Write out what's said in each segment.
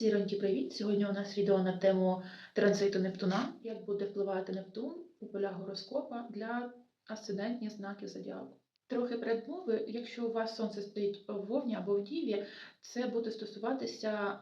Зіроньки, привіт! Сьогодні у нас відео на тему транзиту Нептуна. Як буде впливати Нептун у полях гороскопа для асцендентних знаків зодіаку. Трохи передмови, якщо у вас сонце стоїть в Вовні або в Діві, це буде стосуватися,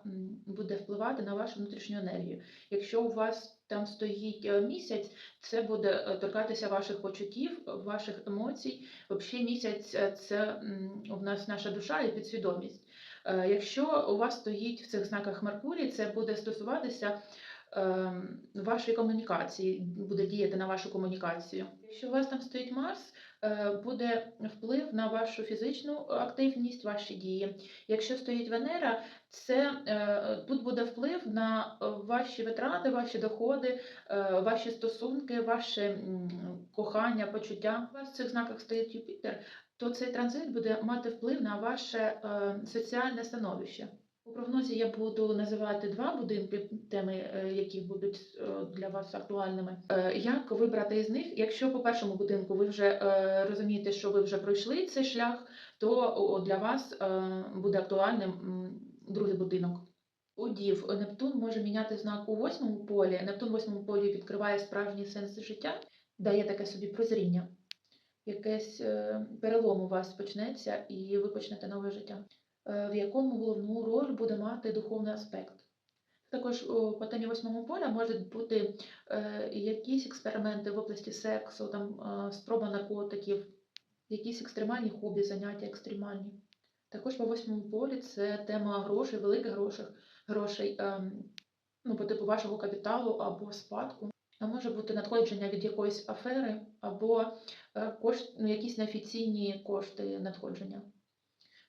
буде впливати на вашу внутрішню енергію. Якщо у вас там стоїть е, місяць, це буде е, торкатися ваших почуттів, ваших емоцій. Взагалі місяць е, це у нас наша душа і підсвідомість. Е, Якщо у вас стоїть в цих знаках Меркурій, це буде стосуватися ем, вашої комунікації, буде діяти на вашу комунікацію. Якщо у вас там стоїть Марс, буде вплив на вашу фізичну активність, ваші дії. Якщо стоїть Венера, це е, тут буде вплив на е, ваші витрати, ваші доходи, е, ваші стосунки, ваше кохання, почуття. У вас в цих знаках стоїть Юпітер, то цей транзит буде мати вплив на ваше е, соціальне становище. У прогнозі я буду називати два будинки, теми, е, які будуть е, для вас актуальними. Е, Як вибрати із них? Якщо по першому будинку ви вже розумієте, що ви вже пройшли цей шлях, то для вас буде актуальним другий будинок. У Дів Нептун може міняти знак у восьмому полі. Нептун в восьмому полі відкриває справжній сенс життя, дає таке собі прозріння якийсь е, перелом у вас почнеться, і ви почнете нове життя, в якому головну роль буде мати духовний аспект. Також по темі восьмого поля можуть бути е, якісь експерименти в області сексу, там, е, спроба наркотиків, якісь екстремальні хобі, заняття екстремальні. Також по восьмому полі це тема грошей, великих грошей, грошей ну, по типу вашого капіталу або спадку. А може бути надходження від якоїсь афери або е, кошт, ну, якісь неофіційні кошти надходження.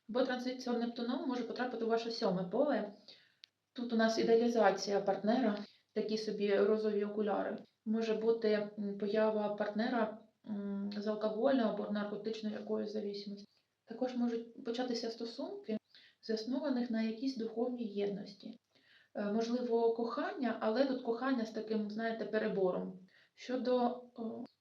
Бо транзит цього Нептуном може потрапити у ваше сьоме поле. Тут у нас ідеалізація партнера, такі собі розові окуляри. Може бути поява партнера з алкогольної або наркотичної якоїсь зависимості. Також можуть початися стосунки, заснованих на якійсь духовній єдності. Е, Можливо, кохання, але тут кохання з таким, знаєте, перебором. Щодо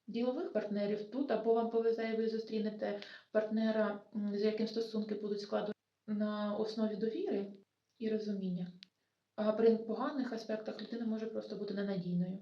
ділових партнерів, тут або вам повезе, і ви зустрінете партнера, з яким стосунки будуть складу на основі довіри і розуміння. А при поганих аспектах людина може просто бути ненадійною.